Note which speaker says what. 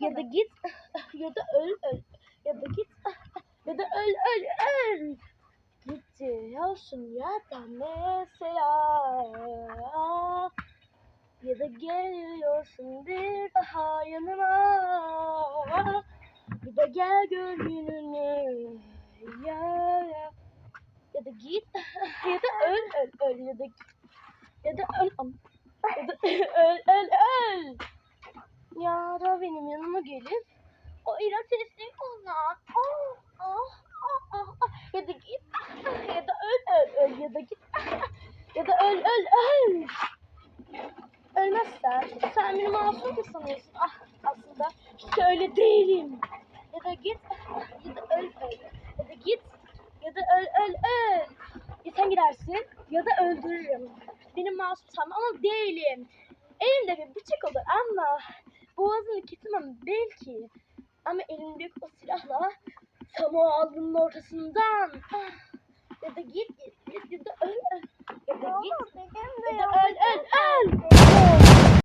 Speaker 1: Ya da git ya da öl öl. Ya da git ya da öl öl öl. Gidiyorsun ya da mesela. Ya da geliyorsun bir daha yanıma. Bir de gel gör gününü ya ya. Ya da git ya da öl öl öl. Ya da git ya da öl. Ya da öl öl öl ya da benim yanıma gelip o ilaç sesini kullan. Oh, oh, oh, oh, oh. ya da git. Ya da öl öl öl. Ya da git. Ya da öl öl öl. Ölmezsen sen beni masum mu sanıyorsun? Ah aslında hiç öyle değilim. Ya da git. Ya da öl öl. Ya da git. Ya da öl öl öl. Ya sen gidersin ya da öldürürüm. Benim masum sanma ama değilim. Elimde bir bıçak olur ama boğazını kesemem belki ama elimdeki o silahla tam o alnının ortasından. Ah, ya da git ya da öl ya da git ya da öl